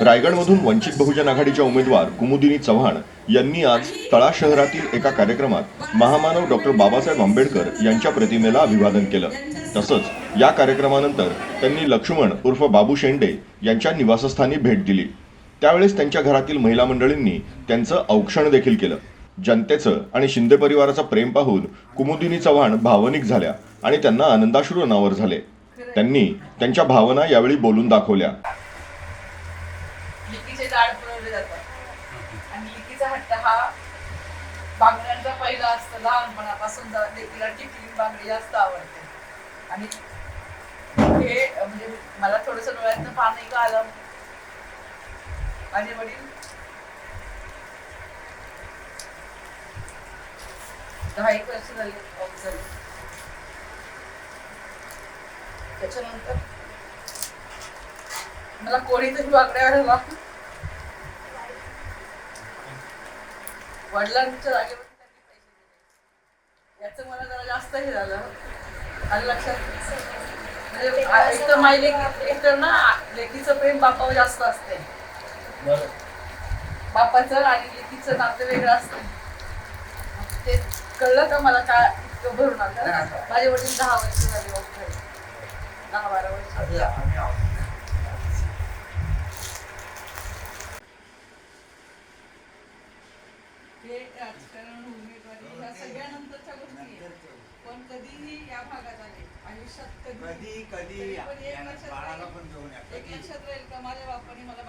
रायगडमधून वंचित बहुजन आघाडीच्या उमेदवार कुमुदिनी चव्हाण यांनी आज तळा शहरातील एका कार्यक्रमात महामानव डॉक्टर बाबासाहेब आंबेडकर यांच्या प्रतिमेला अभिवादन केलं. तसंच या कार्यक्रमानंतर त्यांनी लक्ष्मण उर्फ बाबू शेंडे यांच्या निवासस्थानी भेट दिली. त्यावेळेस त्यांच्या घरातील महिला मंडळींनी त्यांचं औक्षण देखील केलं. जनतेचं आणि शिंदे परिवाराचं प्रेम पाहून कुमुदिनी चव्हाण भावनिक झाल्या आणि त्यांना आनंदाश्रू अनावर झाले. त्यांनी त्यांच्या भावना यावेळी बोलून दाखवल्या. लाड पुरवले जातात. आणि लिकीचा हट्ट हा बांगड्यांचा पहिला असतो लहानपणापासून लेकीला टिकली बांगडी जास्त आवडते. आणि हे म्हणजे मला थोडस डोळ्यातनं पाणी का आलं. माझे वडील दहा एक वर्ष झाली ऑफ झाली त्याच्यानंतर मला कोणीतरी बांगड्या घालायला वडिलांच्या जागेवर त्यांनी पैसे दिले. याचं मला जरा जास्त हे झालं. आणि लक्षात म्हणजे एक तर माई लेकी एक तर ना लेकीचं प्रेम बापावर जास्त असते. बापाचं आणि लेकीचं नातं वेगळं असतं. ते कळलं का मला काय इतकं भरून आलं? माझे वडील दहा वर्ष झाले. दहा बारा वर्ष. हे राजकारण उमेदवारी ह्या सगळ्यानंतरच्या गोष्टी आहेत. पण कधीही या भागात आले आयुष्यात कधी कधी पण एक लक्षात राहील- एक लक्षात राहील का माझ्या बापाने मला